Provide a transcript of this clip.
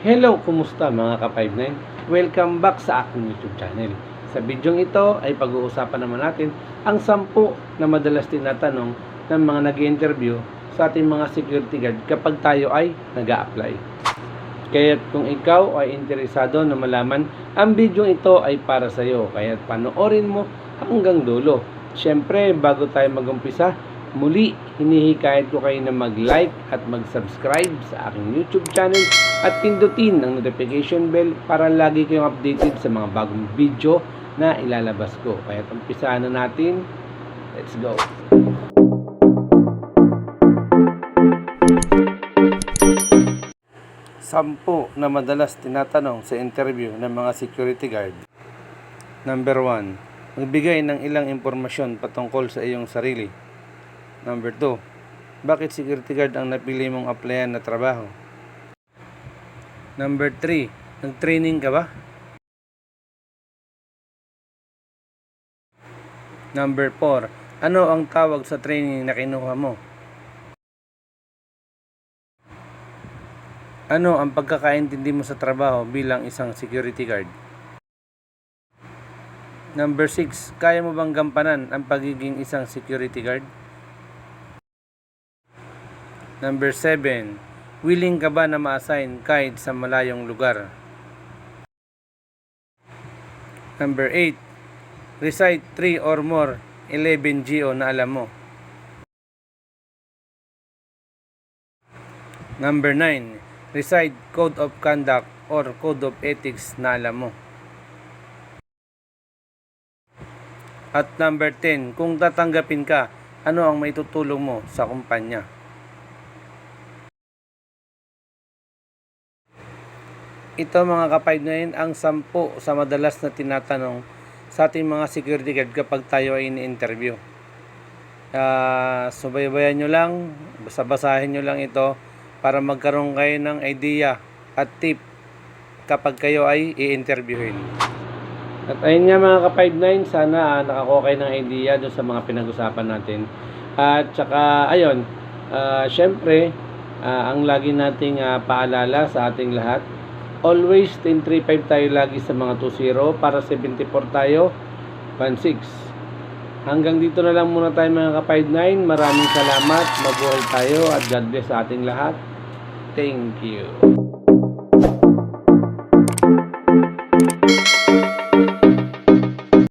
Hello, kumusta mga ka-59? Welcome back sa aking YouTube channel. Sa bidyong ito ay pag-uusapan naman natin ang sampu na madalas tinatanong ng mga nag interview sa ating mga security guard kapag tayo ay nag apply Kaya kung ikaw ay interesado na malaman, ang bidyong ito ay para sa iyo. Kaya panoorin mo hanggang dulo. Siyempre, bago tayo magumpisa, muli hinihikayat ko kayo na mag-like at mag-subscribe sa aking YouTube channel at pindutin ang notification bell para lagi kayong updated sa mga bagong video na ilalabas ko. Kaya umpisahan na natin. Let's go! Sampu na madalas tinatanong sa interview ng mga security guard. Number 1. Magbigay ng ilang impormasyon patungkol sa iyong sarili. Number 2. Bakit security guard ang napili mong applyan na trabaho? Number 3. Nag-training ka ba? Number 4. Ano ang tawag sa training na kinuha mo? Ano ang pagkakaintindi mo sa trabaho bilang isang security guard? Number 6. Kaya mo bang gampanan ang pagiging isang security guard? Number 7. Willing ka ba na ma-assign kahit sa malayong lugar? Number 8. Recite 3 or more 11 GO na alam mo. Number 9. Recite Code of Conduct or Code of Ethics na alam mo. At number 10, kung tatanggapin ka, ano ang maitutulong mo sa kumpanya? Ito mga kapatid ngayon ang sampu sa madalas na tinatanong sa ating mga security guard kapag tayo ay ini-interview. Uh, subaybayan nyo lang, basa-basahin nyo lang ito para magkaroon kayo ng idea at tip kapag kayo ay i-interviewin. At ayun nga mga ka-59, sana uh, nakakuha kayo ng idea doon sa mga pinag-usapan natin. At saka, ayun, uh, syempre, uh, ang lagi nating uh, paalala sa ating lahat, always 1035 tayo lagi sa mga 20 para 74 tayo 16 hanggang dito na lang muna tayo mga ka-59 maraming salamat. Mabuhay tayo at God bless sa ating lahat. Thank you